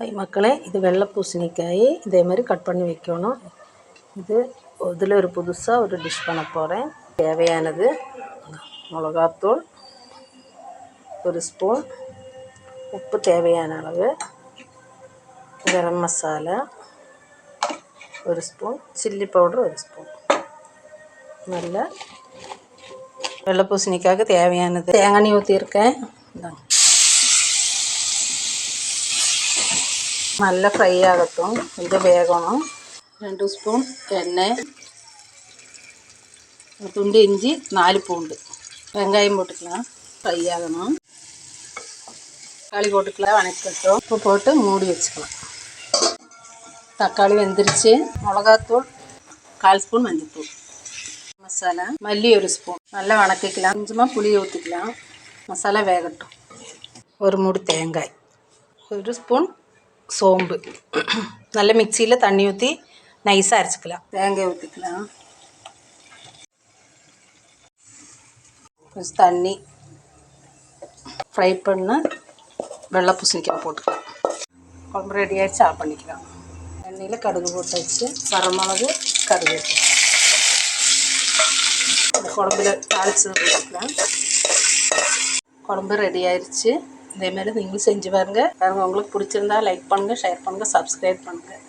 Hi மக்களே இது வெள்ளை பூசணிக்காய். இதே மாதிரி கட் பண்ணி வைக்கணும். இது இதில் ஒரு புதுசாக ஒரு டிஷ் பண்ண போகிறேன் தேவையானது மிளகாத்தூள் ஒரு ஸ்பூன் உப்பு தேவையான அளவு. கரம் மசாலா ஒரு ஸ்பூன் சில்லி பவுடர் ஒரு ஸ்பூன் நல்ல வெள்ளை பூசணிக்காக தேவையானது. தேங்காய் ஊற்றியிருக்கேன் இந்தாங்க. நல்லா ഫ്രൈ ആകട്ടും ഇത് വേകണം രണ്ട് സ്പൂൺ എണ്ണ ஒரு துண்டு இஞ்சி நாலு பூண்டு வெங்காயம் போட்டுக்கலாம் ஃப்ரை ஆகணும் தக்காளி போட்டுக்கலாம் வணக்கட்டும் உப்பு போட்டு மூடி வச்சுக்கலாம் தக்காளி வெந்துருச்சு மிளகாத்தூள் கால் ஸ்பூன் மஞ்சள்தூள் மசாலா மல்லி ஒரு ஸ்பூன் நல்லா வணக்கிக்கலாம் கொஞ்சமாக புளி ஊற்றிக்கலாம் மசாலா வேகட்டும் ஒரு மூடு தேங்காய் ஒரு ஸ்பூன் சோம்பு. நல்ல மிக்சியில் தண்ணி ஊற்றி நைஸாக அரைச்சிக்கலாம். தேங்காய் ஊற்றிக்கலாம் கொஞ்சம் தண்ணி. ஃப்ரை பண்ண வெள்ளை பூசணிக்காய் போட்டுக்கலாம். குழம்பு ரெடி ஆகிடுச்சு ஆஃப் பண்ணிக்கலாம். எண்ணெயில் கடுகு போட்டு வச்சு வரமிளகு கடுகு இந்த குழம்புல தாளிச்சு ஊற்றிக்கலாம் குழம்பு ரெடி ஆயிடுச்சு. இதேமாரி நீங்களும் செஞ்சு பாருங்கள் பாருங்கள் உங்களுக்கு பிடிச்சிருந்தா லைக் பண்ணுங்கள் ஷேர் பண்ணுங்கள் சப்ஸ்கிரைப் பண்ணுங்கள்